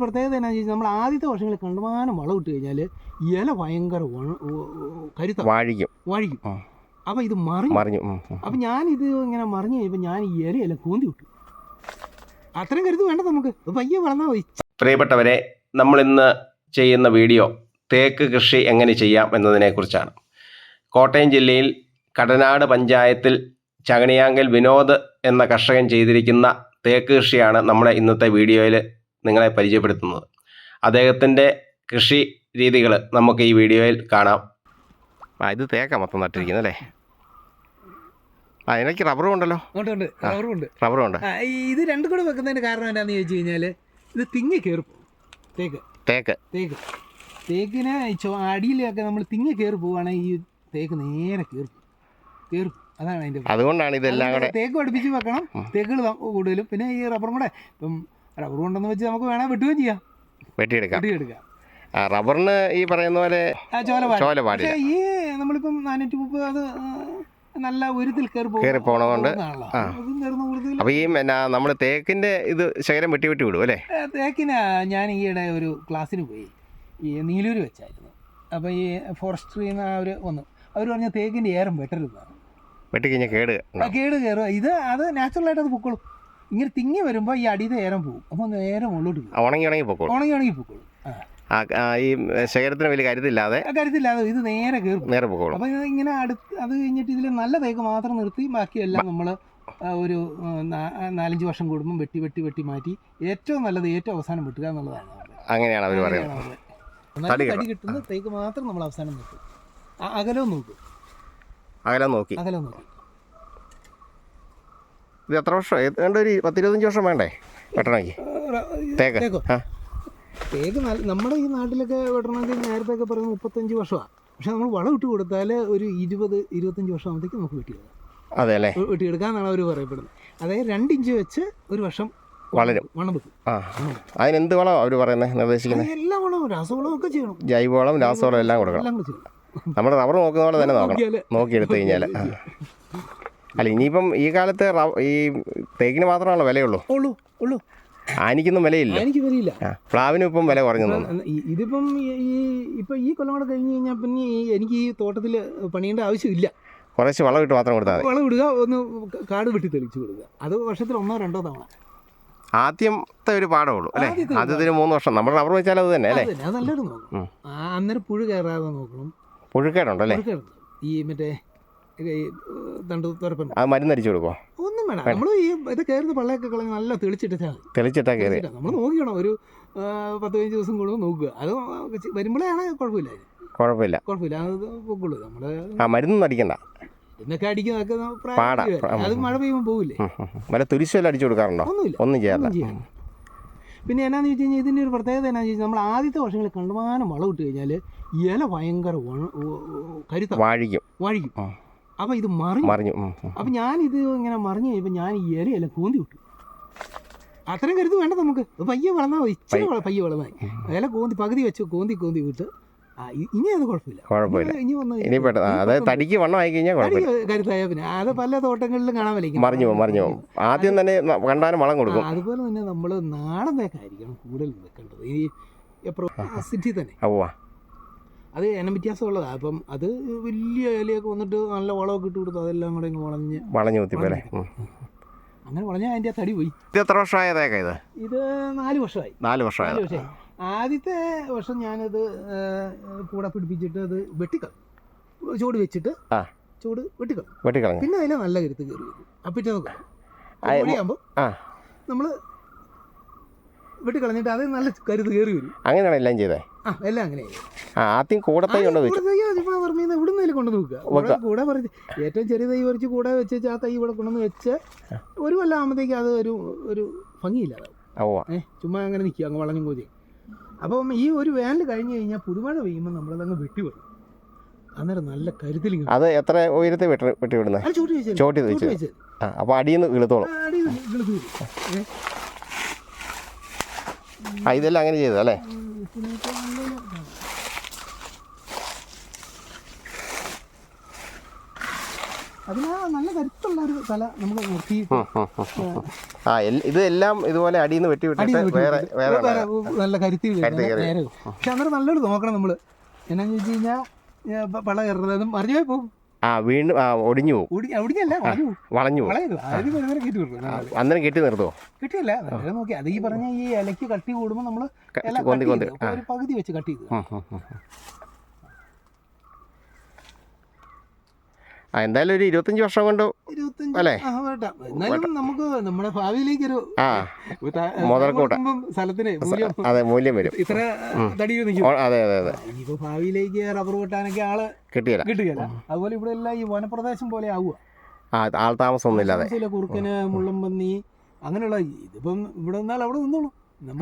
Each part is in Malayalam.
പ്രത്യേകത എന്നാ വെച്ചാൽ നമ്മൾ ആദ്യത്തെ വർഷങ്ങളിൽ കണ്ടുമാനം വളം ഇട്ട് കഴിഞ്ഞാൽ ഇല ഭയങ്കര കരുത്ത. വാഴിക്കും. വാഴിക്കും. അപ്പം ഇത് മറിഞ്ഞു. മറിഞ്ഞു. അപ്പം ഞാനിത് ഇങ്ങനെ മറിഞ്ഞു കഴിഞ്ഞപ്പോൾ ഞാൻ ഈ ഇലയെല്ലാം കൂന്തി വിട്ടു. അത്രയും കരുത്ത് വേണ്ട നമുക്ക്. പയ്യെ വളർന്നാൽ മതി. പ്രിയപ്പെട്ടവരെ നമ്മളിന്ന് ചെയ്യുന്ന വീഡിയോ തേക്ക് കൃഷി എങ്ങനെ ചെയ്യാം എന്നതിനെക്കുറിച്ചാണ്. കോട്ടയം ജില്ലയിൽ കടനാട് പഞ്ചായത്തിൽ ചകണിയാങ്കൽ വിനോദ് എന്ന കർഷകൻ ചെയ്തിരിക്കുന്ന തേക്ക് കൃഷിയാണ് നമ്മുടെ ഇന്നത്തെ വീഡിയോയിൽ നിങ്ങളെ പരിചയപ്പെടുത്തുന്നത്. അദ്ദേഹത്തിന്റെ കൃഷി രീതികൾ നമുക്ക് ഈ വീഡിയോയിൽ കാണാം. ആ ഇത് തേക്ക മൊത്തം നട്ടിരിക്കുന്നത് അല്ലേ? ആ എനിക്ക് റബ്ബറും ഉണ്ടല്ലോ. ഉണ്ട് റബ്ബറും ഉണ്ട്. ആ, ഈ ഇത് രണ്ടും കൂടെ വെക്കുന്നതിന് കാരണം എന്താണെന്ന് ചോദിച്ചു കഴിഞ്ഞാൽ ഇത് തിങ്ങി കയറി തേക്ക്. തേക്ക്. തേക്ക്. തേക്കിനെ അടിയിലൊക്കെ നമ്മൾ തിങ്ങി കയറി പോവുകയാണെങ്കിൽ ഈ തേക്ക് നേരെ കയറും കയറും. അതാണ് അതിന്റെ അതുകൊണ്ടാണ് ഇതെല്ലാം കൂടെ തേക്ക് പഠിപ്പിച്ച് വെക്കണം. തേക്കുകൾ കൂടുതലും. പിന്നെ ഈ റബ്ബറും കൂടെ ഇപ്പം റബ്ബർ കൊണ്ടെന്ന് വെച്ച് നമുക്ക് വേണേൽ വെട്ടുകയും ചെയ്യാം. വെട്ടിയെടുക്കാം. വെട്ടിയെടുക്കാം. റബ്ബറിന് ഈ പറയുന്ന പോലെ ചോല ഈ നമ്മളിപ്പം നാനൂറ്റി മുപ്പത് അത് നല്ല ഉരുത്തിൽ കയറി പോണതുകൊണ്ട് അപ്പൊ ഈ നമ്മൾ തേക്കിന്റെ ഇത് ശേഖരം വെട്ടി വെട്ടി വിടും അല്ലേ? തേക്കിന് ഞാൻ ഈയിടെ ഒരു ക്ലാസ്സിന് പോയി. ഈ നീലൂര് വെച്ചായിരുന്നു. അപ്പൊ ഈ ഫോറസ്ട്രിയിൽ നിന്ന് അവർ വന്നു. അവർ പറഞ്ഞ തേക്കിന്റെ ഏറം വെട്ടരുതാണ് വെട്ടി കഴിഞ്ഞാൽ കേട് കേട് കയറുക ഇത് അത് നാച്ചുറലായിട്ട് അത് പൊക്കോളും. ഇങ്ങനെ തിങ്ങി വരുമ്പോൾ ഈ അടി നേരം പോകും. അപ്പോൾ നേരെ മുകളിലോട്ട് പോകും. ഉണങ്ങി ഉണങ്ങി പൊക്കോളും. ഉണങ്ങി ഉണങ്ങി പൊക്കോളും. ആ. ഈ ശേഖരത്തിന് വലിയ കരുതില്ലാതെ കരുതില്ലാതെ ഇത് നേരെ കയറും നേരെ പോകും അപ്പോൾ ഇത് ഇങ്ങനെ അടുത്ത് അത് കഴിഞ്ഞിട്ട് ഇതിൽ നല്ല തേക്ക് മാത്രം നിർത്തി ബാക്കിയെല്ലാം നമ്മൾ ഒരു നാലഞ്ച് വർഷം കൂടുമ്പം വെട്ടി വെട്ടി വെട്ടി മാറ്റി ഏറ്റവും നല്ലത് ഏറ്റവും അവസാനം വെട്ടുക എന്നുള്ളതാണ്. അങ്ങനെയാണ് അവർ പറയുന്നത്. അടി തടി കിട്ടുന്ന തേക്ക് മാത്രം നമ്മൾ അവസാനം നിർത്തും അകലവും നോക്കും. അകലം നോക്കി. അകലം നോക്കും. ഇത് എത്ര വർഷം? ഏതാണ്ട് ഒരു പത്തിരുപത്തഞ്ച് വർഷം വേണ്ടേ? വെട്ടണമെങ്കിൽ. തേക്ക്. തേക്കോ. ആ. തേക്ക് നമ്മുടെ ഈ നാട്ടിലൊക്കെ വെട്ടണമെങ്കിൽ നേരത്തെ ഒക്കെ പറയുന്നത് മുപ്പത്തഞ്ച് വർഷമാണ് പക്ഷെ നമ്മൾ വളം ഇട്ട് കൊടുത്താൽ ഒരു ഇരുപത് ഇരുപത്തഞ്ച് വർഷം ആകുമ്പോഴത്തേക്ക് നമുക്ക് വെട്ടിയെടുക്കാം. അതെ അല്ലേ? വെട്ടിയെടുക്കാന്നാണ് അവർ പറയപ്പെടുന്നത്. അതായത് രണ്ട് ഇഞ്ച് വെച്ച് ഒരു വർഷം വളരും. വളം വെക്കും. ആ. അതിനെന്ത് വളം അവർ പറയുന്നത് നിർദ്ദേശിക്കുന്നത് എല്ലാ വളവും രാസവളവും ഒക്കെ ചെയ്യണം. ജൈവവളം രാസവളം എല്ലാം കൊടുക്കണം. നമ്മൾ റബ്ബർ നോക്കുന്ന പോലെ തന്നെ നോക്കണം. നോക്കിയെടുത്തു കഴിഞ്ഞാൽ. അല്ല ഇനിയിപ്പം ഈ കാലത്ത് ഈ തേക്കിന് മാത്രമാണല്ലോ വിലയുള്ളൂ. ഉള്ളൂ ഉള്ളൂ. ആനിക്കൊന്നും വിലയില്ല. എനിക്ക് വിലയില്ല. പ്ലാവിനും ഇപ്പം വില കുറഞ്ഞു ഇതിപ്പം ഈ- ഇപ്പം ഈ കൊല്ലം കൂടെ കഴിഞ്ഞ് കഴിഞ്ഞാൽ പിന്നെ എനിക്ക് ഈ തോട്ടത്തിൽ പണിയേണ്ട ആവശ്യമില്ല. കുറച്ച് വളം ഇട്ട് മാത്രം കൊടുത്താൽ വളം ഇടുക ഒന്ന് കാട് വെട്ടി തെളിച്ചു കൊടുക്കുക. അത് വർഷത്തിൽ ഒന്നോ രണ്ടോ തവണ. ആദ്യത്തെ ഒരു പാടേ ഉള്ളൂ അല്ലേ? ആദ്യത്തെ ആദ്യത്തിന് മൂന്ന് വർഷം. നമ്മൾ റബ്ബർ വെച്ചാൽ അത് തന്നെ അല്ലേ? അത് നല്ലൊരു നോക്കണം. അന്നേരം പുഴു കയറാതെ നോക്കണം. പുഴുക്കേടുണ്ടല്ലേ? ഈ മറ്റേ തണ്ട് ആ അത് മരുന്നടിച്ചു കൊടുക്കോ ഒന്നും വേണം നമ്മൾ ഈ ഇത് കയറുന്ന പള്ളയൊക്കെ കളഞ്ഞ് നല്ല തെളിച്ചിട്ടാൽ തെളിച്ചിട്ടാ കയറി നമ്മൾ നോക്കിക്കണം. ഒരു പത്ത് പതിനഞ്ച് ദിവസം കൂടുമ്പോൾ നോക്കുക. അത് വരുമ്പോഴാണ് കുഴപ്പമില്ല കുഴപ്പമില്ല. കുഴപ്പമില്ല. അത് പൊക്കുള്ളൂ നമ്മൾ ആ മരുന്നൊന്നും അടിക്കണ്ട. ഇന്നൊക്കെ അടിക്കുന്നതൊക്കെ. അത് മഴ പെയ്യുമ്പോൾ പോകില്ലേ. വല്ല തുരിശെല്ലാം അടിച്ചു കൊടുക്കാറുണ്ടോ? ഒന്നുമില്ല. ഒന്നും ചെയ്യാറില്ല പിന്നെ എന്നാന്ന് വെച്ച് കഴിഞ്ഞാൽ ഇതിന്റെ ഒരു പ്രത്യേകത എന്നാന്ന് വെച്ചാൽ നമ്മൾ ആദ്യത്തെ വർഷങ്ങളിൽ കണ്ടുമാനം വളം ഇട്ട് കഴിഞ്ഞാൽ ഇല ഭയങ്കര കരുത്ത. വാഴിക്കും. വഴിക്കും. അപ്പം ഇത് മറിഞ്ഞു. മറിഞ്ഞു. ഉം, ഞാൻ ഇത് ഞാനിത് ഇങ്ങനെ മറിഞ്ഞു ഇപ്പൊ ഞാൻ ഈ ഇലയല്ല കൂന്തി വിട്ടു. അത്രയും കരുത് വേണ്ട നമുക്ക്. ഇത് പയ്യെ വളർന്നാൽ ഇച്ചിരി വള- പയ്യെ വളർന്നായി ഇല കൂന്തി പകുതി വെച്ചു കൂന്തി കൂന്തി വിട്ട്. ആ ഇ- ഇനി അത് കുഴപ്പമില്ല. കുഴപ്പമില്ല. ഇനി- വന്ന് ഇനി പെട്ടെന്ന് ആ, അതായത് തടിക്ക് വണ്ണം ആയി കഴിഞ്ഞാൽ കുഴപ്പമില്ല. തടി കരുത്തായ പിന്നെ. അത് പല തോട്ടങ്ങളിലും കാണാൻ വലിക്കും മറിഞ്ഞു പോകും മറിഞ്ഞു പോകും. ആദ്യം തന്നെ ന- കണ്ടാലും വളം കൊടുക്കും. അതുപോലെ തന്നെ നമ്മൾ നാടൻ തേക്കായിരിക്കണം കൂടുതൽ വെക്കേണ്ടത് ഈ എപ്പോഴും സിറ്റി തന്നെ. അവ്വാ അത് ഇനം വ്യത്യാസമുള്ളതാണ് അപ്പം അത് വലിയ ഇലയൊക്കെ വന്നിട്ട് നല്ല വളമൊക്കെ ഇട്ട് കൊടുത്തു അതെല്ലാം കൂടെ ഇങ്ങ് വളഞ്ഞ് വളഞ്ഞു കുത്തിപ്പോലെ അങ്ങനെ വളഞ്ഞ അതിന്റെ തടി പോയി. ഇത് എത്ര വർഷമായ തേക്ക ഇത്? ഇത് നാല് വർഷമായി. നാല് വർഷമായത്. വർഷമായി. ആദ്യത്തെ വർഷം ഞാനത് കൂടെ പിടിപ്പിച്ചിട്ട് അത് വെട്ടിക്കളഞ്ഞു. ചൂട് വെച്ചിട്ട് ആ. ചൂട് വെട്ടിക്കളഞ്ഞു. വെട്ടിക്കളഞ്ഞു. പിന്നെ അതിനെ നല്ല കരുത്ത് കയറി വരും അപ്പിറ്റേ ആ, കോഴിയാകുമ്പോൾ ആ. നമ്മൾ വെട്ടിക്കളഞ്ഞിട്ട് അത് നല്ല കരുത്ത് കയറി വരും. അങ്ങനെയാണ് എല്ലാം ചെയ്തേ? ആ എല്ലാം അങ്ങനെയായി ആ ആദ്യം കൂടത്തൈ കൊണ്ട് വെച്ചു. പറഞ്ഞ ഇവിടുന്ന് കൊണ്ടു നോക്കുക. വെക്കുക. കൂടെ പറിച്ച് ഏറ്റവും ചെറിയ തൈ പറിച്ച് കൂടെ വെച്ച് ആ തൈ ഇവിടെ കൊണ്ടുവന്ന് വെച്ച് ഒരു കൊല്ലം ആകുമ്പോഴത്തേക്ക് അത് ഒരു ഒരു ഭംഗിയില്ലാതാവും അവ്വാ ഏഹ് ചുമ്മാ അങ്ങനെ നിൽക്കുക അങ്ങ് വളഞ്ഞും കൂതി അപ്പം ഈ ഒരു വേനൽ കഴിഞ്ഞ് കഴിഞ്ഞാൽ പുതുമഴ പെയ്യുമ്പോൾ നമ്മളതങ്ങ് വെട്ടി അന്നേരം നല്ല കരുതലിങ് അത് എത്ര ഉയരത്തിൽ വെട്ടി വെട്ടി വിടുന്നത് അത് ചോട്ടി വെച്ച് ആ അപ്പോൾ അടിയിൽ നിന്ന് ഇളുത്തോളും ആ ഇതെല്ലാം അങ്ങനെ ചെയ്തത് അല്ലേ അതിനാ നല്ല കരുത്തുള്ള ഒരു തല നമ്മൾ നിർത്തി ഉം, ഉം, ഉം. ആ എൽ- ഇത് എല്ലാം ഇതുപോലെ അടിയിൽ നിന്ന് വെട്ടി വിട്ടിട്ട് വേറെ വേറെ നല്ല കരുത്തി. പക്ഷെ അന്നേരം നല്ലൊരു നോക്കണം നമ്മൾ. എന്നാന്ന് വെച്ച് കഴിഞ്ഞാൽ പള കയറുന്നതും. മറിഞ്ഞു പോയി പോകും. ആ വീണ്ടും ആ ഒടിഞ്ഞു പോകും. അവിടെയല്ല വളഞ്ഞു അന്നേരം കെട്ടി നിർത്തുമോ കെട്ടിയല്ല നോക്കി അത് ഈ പറഞ്ഞ ഈ ഇലയ്ക്ക് കട്ടി കൂടുമ്പോൾ നമ്മൾ കൊന്തി കൊന്തി. പകുതി വെച്ച് കട്ടി ചെയ്ത് ഉം, ഉം, ഉം. ആ എന്തായാലും ഒരു ഇരുപത്തഞ്ച് വർഷം കൊണ്ട് അല്ലേ? എന്നാലും നമുക്ക് നമ്മുടെ ഭാവിയിലേക്കൊരു ഒരു ആ മുതൽക്കൂട്ട. സ്ഥലത്തിന് അതെ മൂല്യം വരും. ഇത്ര തടി അതെ അതെ അതെ. ഇനിയിപ്പോ ഭാവിയിലേക്ക് റബ്ബർ വെട്ടാനൊക്കെ ആൾ കിട്ടിയില്ല കിട്ടുകയല്ല. അതുപോലെ ഇവിടെ എല്ലാം ഈ വനപ്രദേശം പോലെ ആവുക. ആ ആൾ താമസമൊന്നും ഇല്ലാതെ ചില കുറുക്കന് മുള്ളംപന്നി അങ്ങനെയുള്ള ഇതിപ്പം ഇവിടെ നിന്നാൽ അവിടെ നിന്നോളൂ.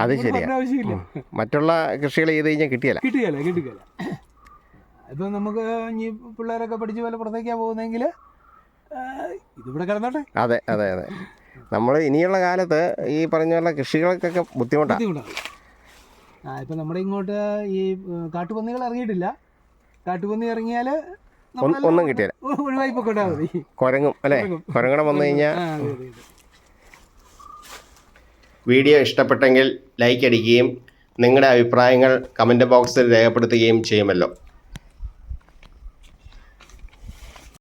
അത് ശരിയാ. മറ്റുള്ള കൃഷികൾ ചെയ്ത് കഴിഞ്ഞാൽ കിട്ടിയല്ല. കിട്ടിയല്ല കിട്ടുകയല്ല. ഇപ്പം നമുക്ക് ഇനി പിള്ളേരൊക്കെ പഠിച്ച് പോലെ പുറത്തേക്കാ പോകുന്നെങ്കിൽ ഇതിവിടെ കിടന്നോട്ടെ. അതെ അതെ അതെ. നമ്മൾ ഇനിയുള്ള കാലത്ത് ഈ പറഞ്ഞ പോലെ കൃഷികൾക്കൊക്കെ ബുദ്ധിമുട്ടാണ്. ആ ഇപ്പം നമ്മുടെ ഇങ്ങോട്ട് ഈ കാട്ടുപന്നികൾ ഇറങ്ങിയിട്ടില്ല. കാട്ടുപന്നി ഇറങ്ങിയാൽ ഒന്നും കിട്ടിയില്ല. ഒഴിവായി പൊക്കോട്ടാൽ മതി. കുരങ്ങും അല്ലേ? കുരങ്ങും. കുരങ്ങണം വന്നു കഴിഞ്ഞാൽ വീഡിയോ ഇഷ്ടപ്പെട്ടെങ്കിൽ ലൈക്ക് അടിക്കുകയും നിങ്ങളുടെ അഭിപ്രായങ്ങൾ കമന്റ് ബോക്സിൽ രേഖപ്പെടുത്തുകയും ചെയ്യുമല്ലോ.